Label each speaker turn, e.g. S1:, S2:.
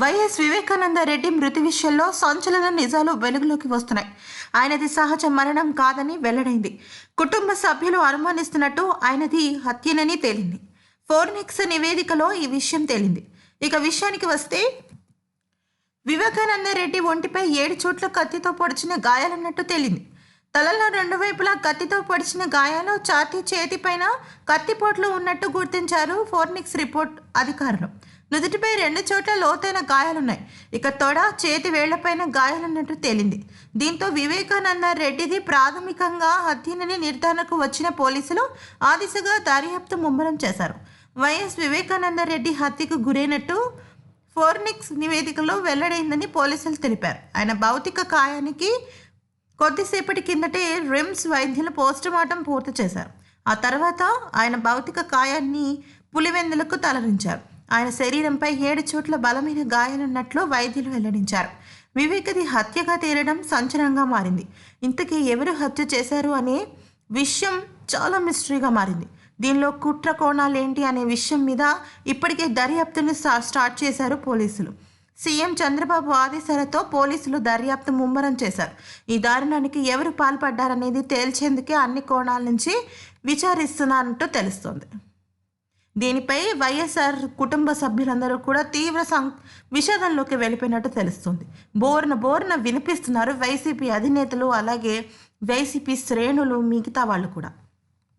S1: YS Vivekananda Reddy మృతి విషయంలో సంచలన నిజాలు వెలుగులోకి వస్తున్నాయి. ఆయనది సహజ మరణం కాదని వెల్లడైంది. కుటుంబ సభ్యులు అనుమానిస్తున్నట్టు ఆయనది హత్యనని తేలింది. ఫోర్నిక్స్ నివేదికలో ఈ విషయం తేలింది. ఇక విషయానికి వస్తే వివేకానంద రెడ్డి ఒంటిపై ఏడు చోట్ల కత్తితో పొడిచిన గాయాలన్నట్టు తేలింది. తలలో రెండు వైపులా కత్తితో పొడిచిన గాయాలు ఛాతీ చేతిపైన కత్తిపోట్లు ఉన్నట్టు గుర్తించారు ఫోర్నిక్స్ రిపోర్ట్ అధికారులు. నుదుటిపై రెండు చోట్ల లోతైన గాయాలున్నాయి. ఇక తొడ చేతి వేళ్ళపైన గాయాలున్నట్టు తేలింది. దీంతో వివేకానంద రెడ్డిది ప్రాథమికంగా హత్యనని నిర్ధారణకు వచ్చిన పోలీసులు ఆ దిశగా దర్యాప్తు ముమ్మరం చేశారు. వైఎస్ వివేకానంద రెడ్డి హత్యకు గురైనట్టు ఫోర్నిక్స్ నివేదికలో వెల్లడైందని పోలీసులు తెలిపారు. ఆయన భౌతిక కాయానికి కొద్దిసేపటి కిందటే రిమ్స్ వైద్యులు పోస్టుమార్టం పూర్తి చేశారు. ఆ తర్వాత ఆయన భౌతిక కాయాన్ని పులివెందులకు తరలించారు. ఆయన శరీరంపై ఏడు చోట్ల బలమైన గాయాలున్నట్లు వైద్యులు వెల్లడించారు. వివేకది హత్యగా తేలడం సంచలనంగా మారింది. ఇంతకీ ఎవరు హత్య చేశారు అనే విషయం చాలా మిస్టరీగా మారింది. దీనిలో కుట్ర కోణాలేంటి అనే విషయం మీద ఇప్పటికే దర్యాప్తును స్టార్ట్ చేశారు పోలీసులు. సీఎం చంద్రబాబు ఆదేశాలతో పోలీసులు దర్యాప్తు ముమ్మరం చేశారు. ఈ దారుణానికి ఎవరు పాల్పడ్డారనేది తేల్చేందుకే అన్ని కోణాల నుంచి విచారిస్తున్నారంటూ తెలుస్తోంది. దీనిపై వైఎస్ఆర్ కుటుంబ సభ్యులందరూ కూడా తీవ్ర సం విషాదంలోకి వెళ్ళిపోయినట్టు తెలుస్తుంది. బోర్న బోర్న వినిపిస్తున్నారు వైసీపీ అధినేతలు అలాగే వైసీపీ శ్రేణులు మిగతా వాళ్ళు కూడా.